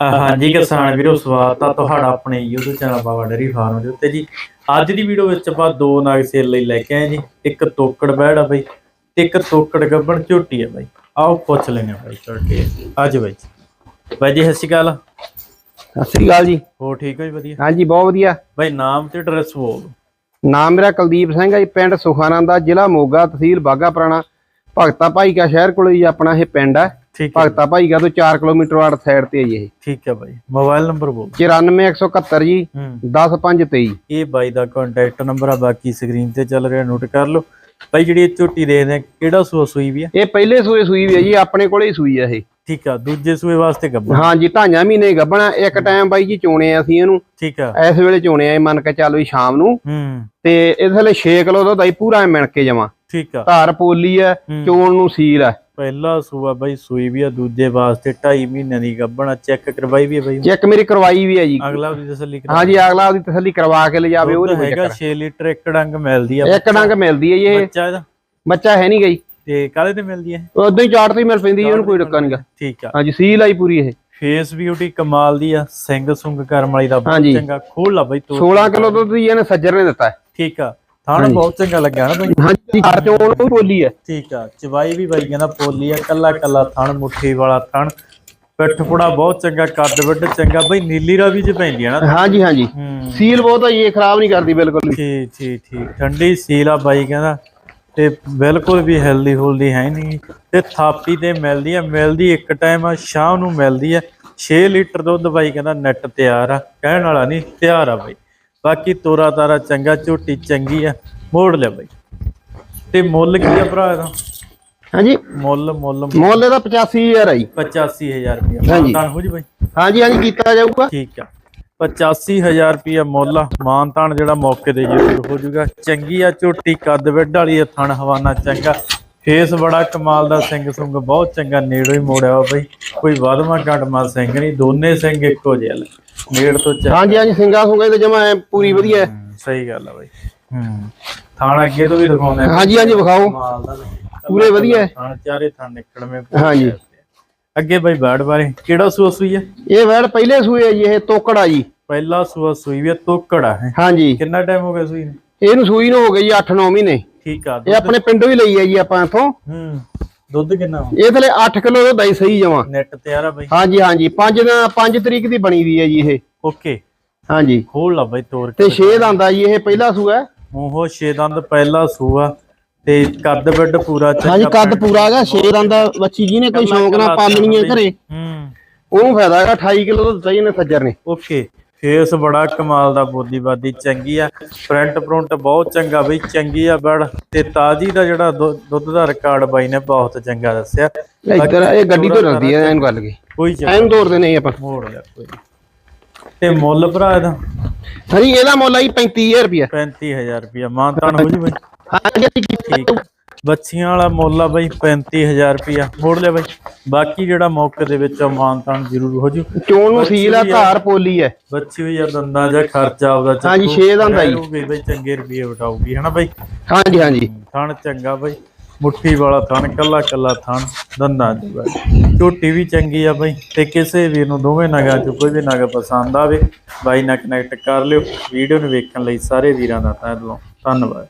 ਹਾਂਜੀ ਕਿਸਾਨ ਵੀਰੋ ਸਵਾਗਤ ਆ ਤੁਹਾਡਾ ਆਪਣੇ YouTube channel Baba dairy farm ਦੇ ਉੱਤੇ ਜੀ। ਅੱਜ ਦੀ ਵੀਡੀਓ ਵਿੱਚ ਆਪਾਂ ਦੋ ਨਾਗ ਸੇਲ ਲਈ ਲੈ ਕੇ ਆਏ ਜੀ। ਇੱਕ ਤੋਕੜ ਬੈੜ ਆ ਬਈ ਤੇ ਇੱਕ ਤੋਕੜ ਗੱਬਣ ਝੋਟੀ ਆ ਬਈ। ਆਓ ਪੁੱਛ ਲੈਣੇ ਬਾਈ ਝੋਟੀ ਅੱਜ ਬਾਈ ਬਾਈ ਜੀ ਸਤਿ ਸ਼੍ਰੀ ਅਕਾਲ। ਸਤਿ ਸ੍ਰੀ ਅਕਾਲ ਜੀ। ਹੋ ਠੀਕ ਹੋ ਜੀ ਵਧੀਆ? ਹਾਂਜੀ ਬਹੁਤ ਵਧੀਆ। ਬਾਈ ਨਾਮ ਤੇ ਐਡਰੈਸ ਬੋਲ ਨਾਮ ਮੇਰਾ ਕੁਲਦੀਪ ਸਿੰਘ ਹੈ ਜੀ ਪਿੰਡ ਸੁਖਾਨੰਦਾ ਜ਼ਿਲ੍ਹਾ ਮੋਗਾ ਤਹਿਸੀਲ ਬਾਗਾ ਪੁਰਾਣਾ। ਭਗਤਾ ਭਾਈ ਕਾ ਸ਼ਹਿਰ ਕੋਲ ਜੀ ਆਪਣਾ ਇਹ ਪਿੰਡ ਹੈ ਠੀਕ ਹੈ ਭਗਤਾ ਭਾਈ ਕਾ ਤੋਂ 4 ਕਿਲੋਮੀਟਰ ਵਾਟ ਸਾਈਡ ਤੇ ਹੈ ਜੀ ਇਹ। ਠੀਕ ਹੈ ਬਾਈ ਮੋਬਾਈਲ ਨੰਬਰ ਬੋਲ 94171 ਜੀ ਹੂੰ। 10523 ਇਹ ਬਾਈ ਦਾ ਕੰਟੈਕਟ ਨੰਬਰ ਆ ਬਾਕੀ ਸਕਰੀਨ ਤੇ ਚੱਲ ਰਿਹਾ ਨੋਟ ਕਰ ਲਓ। ਬਾਈ ਜਿਹੜੀ ਇਹ ਝੋਟੀ ਦੇਖਦੇ ਆ ਕਿਹੜਾ ਸੂਆ ਸੂਈ ਵੀ ਆ? ਇਹ ਪਹਿਲੇ ਸੂਏ ਸੂਈ ਵੀ ਹੈ ਜੀ ਆਪਣੇ ਕੋਲੇ ਹੀ ਸੂਈ ਹੈ ਇਹ। ਠੀਕ ਆ ਦੂਜੇ ਸੂਏ ਵਾਸਤੇ ਗੱਬਾ ਹਾਂਜੀ ਢਾਈਆਂ ਮਹੀਨੇ ਗੱਭਣਾ। ਇੱਕ ਟਾਈਮ ਬਾਈ ਜੀ ਚੋਣੇ ਆ ਅਸੀਂ ਇਹਨੂੰ। ਠੀਕ ਆ। ਇਸ ਵੇਲੇ ਚੋਣੇ ਆ ਮੰਨ ਕੇ ਚੱਲ ਵੀ ਸ਼ਾਮ ਨੂੰ। ਹੂੰ। ਤੇ ਇਸ ਵੇਲੇ 6 ਕਿਲੋ ਦੁੱਧ ਆਈ ਪੂਰਾ ਮਿਣ ਕੇ ਜਮਾ। ਠੀਕ ਆ। ਧਾਰ ਪੋਲੀ ਹੈ ਹੂੰ। ਚੋਣ ਨੂੰ ਸੀਲ ਹੈ ਪਹਿਲਾ ਸੂਆ ਬਾਈ ਸੂਈ ਵੀ ਆ ਦੂਜੇ ਵਾਸਤੇ 2.5 ਮਹੀਨਿਆਂ ਦੀ ਗੱਬਣਾ ਚੈੱਕ ਕਰਵਾਈ ਵੀ ਆ ਬਾਈ। ਚੈੱਕ ਮੇਰੀ ਕਰਵਾਈ ਵੀ ਹੈ ਜੀ। ਅਗਲਾ ਉਹਦੀ ਤਸੱਲੀ ਕਰਾ ਹਾਂਜੀ ਅਗਲਾ ਉਹਦੀ ਤਸੱਲੀ ਕਰਵਾ ਕੇ ਲਿਜਾਵੇ ਉਹ ਨਹੀਂ ਹੈਗਾ 6 ਲੀਟਰ ਇੱਕ ਡੰਗ ਮਿਲਦੀ ਆ ਇੱਕ ਡੰਗ ਮਿਲਦੀ ਹੈ ਜੀ ਇਹ। ਬੱਚਾ ਇਹਦਾ? ਬੱਚਾ ਹੈ ਨਹੀਂ ਗਈ ਤੇ ਕਾਹਦੇ ਤੇ ਮਿਲਦੀ ਹੈ ਉਦੋਂ ਹੀ ਚਾਟ ਤੇ ਹੀ ਮਿਲ ਪੈਂਦੀ ਹੈ ਉਹਨੂੰ ਕੋਈ ਡੱਕਾ ਨਹੀਂਗਾ ਠੀਕ ਆ। ਹਾਂਜੀ ਸੀਲ ਆਈ ਪੂਰੀ ਇਹ। ਫੇਸ ਬਿਊਟੀ ਕਮਾਲ ਦੀ ਆ ਸਿੰਘ ਸੁੰਗ ਕਰਮ ਵਾਲੀ ਦਾ ਬਹੁਤ। ਚੰਗਾ ਖੋਲ ਲਾ ਬਾਈ ਤੂੰ। 16 ਕਿਲੋ ਦੁੱਧ ਇਹਨੇ ਸੱਜਰ ਨੇ ਦਿੱਤਾ। ਹੈ ਠੀਕ ਆ। ਥਾਣਾ ਬਹੁਤ ਚੰਗਾ ਲੱਗਿਆ ਨਾ ਬਾਈ। ਹਾਂਜੀ ਘਰ ਚੋਂ ਉਹ ਬੋਲੀ ਹੈ ਠੀਕ ਆ ਚਵਾਈ ਵੀ ਬਾਈ ਕਹਿੰਦਾ ਪੋਲੀ ਆ ਕੱਲਾ ਕੱਲਾ ਥਣ ਮੁੱਠੀ ਵਾਲਾ ਥਣ। ਪਿੱਠ ਪੁੜਾ ਬਹੁਤ ਚੰਗਾ ਕੱਦ ਵੱਡ ਚੰਗਾ ਬਈ ਨੀਲੀ ਰਾਵੀ ਚ ਪੈਂਦੀ ਆ ਨਾ। ਹਾਂਜੀ ਹਾਂਜੀ। ਸੀਲ ਬਹੁਤ ਜੀ, ਇਹ ਖਰਾਬ ਨਹੀਂ ਕਰਦੀ ਬਿਲਕੁਲ ਠੀਕ ਠੀਕ ਠੀਕ। ਠੰਡੀ ਸੀਲ ਆ ਬਾਈ ਕਹਿੰਦਾ। ਤੇ ਬਿਲਕੁਲ ਵੀ ਹੈਲਦੀ ਹੁਲਦੀ ਹੈ ਨਹੀਂ। ਤੇ ਥਾਪੀ ਤੇ ਮਿਲਦੀ ਆ ਮਿਲਦੀ ਇੱਕ ਟਾਈਮ ਆ ਸ਼ਾਮ ਨੂੰ ਮਿਲਦੀ ਆ। 6 ਲੀਟਰ ਦੁੱਧ ਬਾਈ ਕਹਿੰਦਾ ਨੈਟ ਤਿਆਰ ਆ। ਕਹਿਣ ਵਾਲਾ ਨਹੀਂ ਤਿਆਰ ਆ ਬਾਈ। ਬਾਕੀ ਤੋਰਾ ਤਾਰਾ ਚੰਗਾ ਝੋਟੀ ਚੰਗੀ ਆ ਮੋੜ ਲਿਆ ਬਾਈ। ਤੇ ਮੁੱਲ ਕੀ ਆ ਭਰਾ ਇਹਦਾ? ਹਾਂਜੀ। ਮੁੱਲ ਮੁੱਲ। ਮੁੱਲ ਇਹਦਾ 85000 ਹੈ ਜੀ। 85000 ਰੁਪਏ। ਮਾਨਤਾਨ ਹੋ ਜੀ ਬਾਈ? ਹਾਂਜੀ ਹਾਂਜੀ ਕੀਤਾ ਜਾਊਗਾ। ਠੀਕ ਆ। 85000 ਰੁਪਏ ਮੁੱਲ ਆ। ਮਾਨਤਾਨ ਜਿਹੜਾ ਮੌਕੇ ਤੇ ਜ਼ਰੂਰ ਹੋ ਜਾਊਗਾ। ਚੰਗੀ ਆ ਝੋਟੀ ਕੱਦ ਵਿੱਡ ਵਾਲੀ ਆ ਥਣ ਹਵਾਨਾ ਚੰਗਾ। ਫੇਸ ਬੜਾ ਕਮਾਲ ਦਾ ਸਿੰਘ ਸੁੰਗ ਬਹੁਤ ਚੰਗਾ ਨੇੜੋਂ ਹੀ ਮੋੜਿਆ ਵਾ ਬਈ। ਕੋਈ ਵਾਧਵਾ ਘਟਮਾ ਸਿੰਘ ਨਹੀਂ ਦੋਨੇ ਸਿੰਘ ਇੱਕੋ ਜਿਹੇ ਨੇ। ਨੇੜ ਤੋਂ ਚੈੱਕ ਹਾਂਜੀ ਹਾਂਜੀ ਸਿੰਗਾ ਸੁੰਗਾ ਤੇ ਜਮਾ ਐ ਪੂਰੀ ਵਧੀਆ ਹੈ। ਹੂੰ, ਸਹੀ ਗੱਲ ਆ ਬਈ। ਹੂੰ ਥਾਣ ਅੱਗੇ ਤੋਂ ਵੀ ਦਿਖਾਉਂਦੇ ਆ। ਹਾਂਜੀ ਹਾਂਜੀ ਵਿਖਾਓ। ਕਮਾਲ ਦਾ ਬਈ। ਪੂਰੇ ਵਧੀਆ ਹੈ। ਥਾਣ ਚਾਰੇ ਥਾਣ ਨਿਕਲਵੇਂ ਹਾਂਜੀ। ਅੱਗੇ ਬਈ ਬੈੜ ਬਾਰੇ ਕਿਹੜਾ ਸੂਆ ਸੂਈ ਆ? ਇਹ ਵੈੜ ਪਹਿਲੇ ਸੂਏ ਹੈ ਜੀ ਇਹ ਤੋਕੜਾ ਜੀ। ਪਹਿਲਾ ਸੂਆ ਸੂਈ ਵੀ ਆ, ਤੋਕੜਾ ਹੈ। ਹਾਂਜੀ। ਕਿੰਨਾ ਟਾਈਮ ਹੋ ਗਿਆ ਸੂਈ ਨੂੰ? ਇਹਨੂੰ ਸੂਈ ਨੂੰ ਹੋ ਗਈ 8-9 ਮਹੀਨੇ। ਠੀਕ ਆ ਇਹ ਆਪਣੇ ਪਿੰਡੋਂ ਹੀ ਲਈ ਹੈ ਜੀ ਆਪਾਂ ਇੱਥੋਂ। ਹੂੰ ਦੁੱਧ ਕਿੰਨਾ ਇਹ ਥਲੇ 8 ਕਿਲੋ ਦੁੱਧ ਆਈ ਸਹੀ ਜਮਾ। ਨੈਟ ਤਿਆਰ ਆ ਬਈ। ਹਾਂਜੀ ਹਾਂਜੀ 5 ਦਾ 5 ਤਰੀਕ ਦੀ ਬਣੀ ਵੀ ਹੈ ਜੀ ਇਹ। ਓਕੇ। ਹਾਂਜੀ। ਖੋਲ ਲਾ ਬਈ ਤੋੜ ਤੇ ਕੇ। 6 ਦਾ ਆਂਦਾ ਜੀ ਇਹ ਪਹਿਲਾ ਸੂਆ ਹੈ। ਮੂੰਹੋਂ ਛੇ ਦੰਦ ਪਹਿਲਾ ਸੂਆ ਤੇ ਕੱਦ ਵੱਡ ਪੂਰਾ ਚੰਗਾ ਹਾਂਜੀ ਕੱਦ ਪੂਰਾ ਹੈਗਾ 6 ਦਾ ਆਂਦਾ ਬੱਚੀ ਜੀ ਨੇ ਕੋਈ ਸ਼ੌਂਕ ਨਾਲ ਪਾਲਣੀ ਹੈ ਘਰੇ। ਹੂੰ। ਉਹਨੂੰ ਫਾਇਦਾ ਹੈਗਾ 28 ਕਿਲੋ ਦੁੱਧ ਸਹੀ ਨੇ ਸੱਜਰ ਨੇ। ਓਕੇ। ਫੇਸ ਬੜਾ ਕਮਾਲ ਦਾ ਬਾਦੀ ਚੰਗੀ ਆ। ਪ੍ਰਿੰਟ ਪ੍ਰਿੰਟ ਬਹੁਤ ਚੰਗਾ ਬਈ ਚੰਗੀ ਆ ਬੜ। ਤੇ ਤਾਜੀ ਦਾ ਜਿਹੜਾ ਦੁੱਧ ਦਾ ਰਿਕਾਰਡ ਬਾਈ ਨੇ ਬਹੁਤ ਚੰਗਾ ਦੱਸਿਆ। ਇੱਧਰ ਇਹ ਗੱਡੀ ਤੋਂ ਰਲਦੀ ਹੈ ਇਹਨੂੰ ਗੱਲ ਕੇ ਕੋਈ ਐਨ ਤੋਰਦੇ ਨਹੀਂ ਆਪਾਂ। ਮੋੜ ਲਿਆ ਕੋਈ ਤੇ ਮੁੱਲ ਭਰਾ ਇਹਦਾ? ਹਾਂਜੀ ਇਹਦਾ ਮੁੱਲ ਆਈ 35000 ਰੁਪਏ 35000 ਰੁਪਇਆ। ਮਾਨਤਾਨ ਹੋ ਜੀ ਬਈ। ਹਾਂਜੀ ਅਸੀਂ ਠੀਕ ਬੱਚੀਆਂ ਵਾਲਾ ਮੁੱਲ ਆ ਬਈ 35000 ਰੁਪਇਆ। ਮੋੜ ਲਿਆ ਬਈ। ਬਾਕੀ ਜਿਹੜਾ ਮੌਕੇ ਦੇ ਵਿੱਚ ਮਾਨਤਾਨ ਜ਼ਰੂਰ ਹੋ ਜੂ। ਚੋਣ ਨੂੰ ਸੀਲ ਆ ਧਾਰ ਪੋਲੀ ਹੈ ਬੱਚੀ ਵੀ ਦੰਦਾਂ ਜਾਂ ਖਰਚਾ ਆਪਦਾ ਹਾਂਜੀ, ਚੱਕੂ, ਛੇ ਦੰਦ ਆ ਜੀ। ਬਈ ਚੰਗੇ ਰੁਪਏ ਉਠਾਊਗੀ ਹਨਾ ਬਈ? ਹਾਂਜੀ ਹਾਂਜੀ। ਥਣ ਚੰਗਾ ਬਈ। ਮੁੱਠੀ ਵਾਲਾ ਥਣ ਕੱਲਾ ਕੱਲਾ ਥਣ ਦੰਦਾਂ ਦੀ ਬਈ ਝੋਟੀ ਵੀ ਚੰਗੀ ਆ ਬਈ। ਤੇ ਕਿਸੇ ਵੀਰ ਨੂੰ ਦੋਵੇਂ ਨਗਾਂ ਚੋਂ ਕੋਈ ਵੀ ਨਗ ਪਸੰਦ ਆਵੇ ਬਾਈ ਨਾਲ ਕਨੈਕਟ ਕਰ ਲਿਓ। ਵੀਡੀਓ ਨੂੰ ਵੇਖਣ ਲਈ ਸਾਰੇ ਵੀਰਾਂ ਦਾ ਤਹਿ ਦਿਲੋਂ। ਧੰਨਵਾਦ।